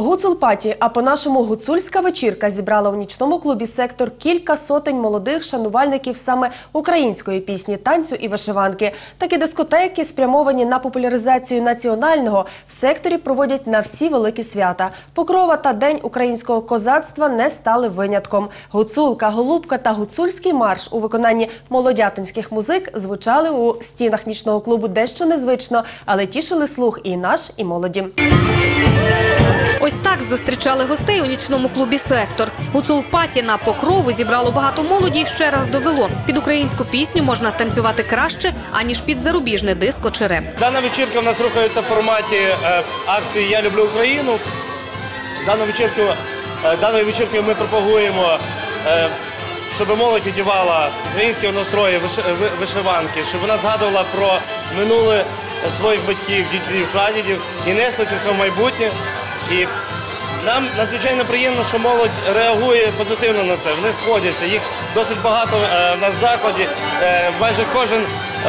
Гуцулпаті, а по-нашому гуцульська вечірка зібрала у нічному клубі сектор кілька сотень молодих шанувальників саме української пісні, танцю і вишиванки. Такі дискотеки, спрямовані на популяризацію національного, в секторі проводять на всі великі свята. Покрова та День українського козацтва не стали винятком. Гуцулка, голубка та гуцульський марш у виконанні молодятинських музик звучали у стінах нічного клубу дещо незвично, але тішили слух і наш, і молоді. Ось так зустрічали гостей у нічному клубі Сектор. Гуцулпаті на покрову зібрало багато молоді і ще раз довело. Під українську пісню можна танцювати краще, аніж під зарубіжне диско чи реп. Дана вечірка в нас рухається в форматі е, акції Я люблю Україну. Дану вечірку, е, даною вечіркою ми пропагуємо, е, щоб молодь одягала українські настрої, виши- ви- вишиванки, щоб вона згадувала про минуле своїх батьків, дідів, прадідів і несли це в майбутнє. І нам надзвичайно приємно, що молодь реагує позитивно на це. Вони сходяться. Їх досить багато е, в закладі. Е, майже кожен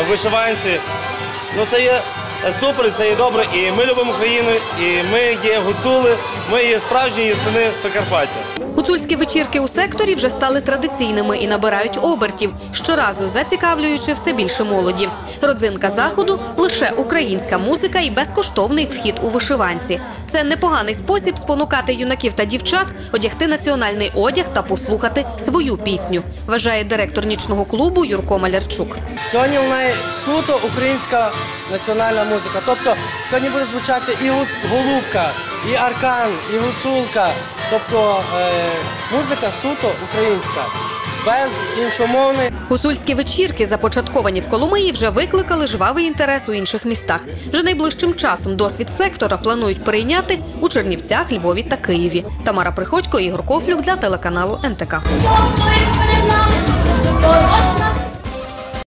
вишиванці. Ну це є супер, це є добре. І ми любимо Україну, і ми є гуцули, ми є справжні сини Прикарпаття. Гуцульські вечірки у секторі вже стали традиційними і набирають обертів, щоразу зацікавлюючи все більше молоді. Родзинка заходу лише українська музика і безкоштовний вхід у вишиванці. Це непоганий спосіб спонукати юнаків та дівчат одягти національний одяг та послухати свою пісню, вважає директор нічного клубу Юрко Малярчук. Сьогодні в неї суто українська національна музика. Тобто сьогодні буде звучати і голубка, і аркан, і гуцулка. Тобто е, музика суто українська, без іншомовних. Гусульські вечірки, започатковані в Коломиї, вже викликали жвавий інтерес у інших містах. Вже найближчим часом досвід сектора планують прийняти у Чернівцях, Львові та Києві. Тамара Приходько, Ігор Кофлюк для телеканалу НТК.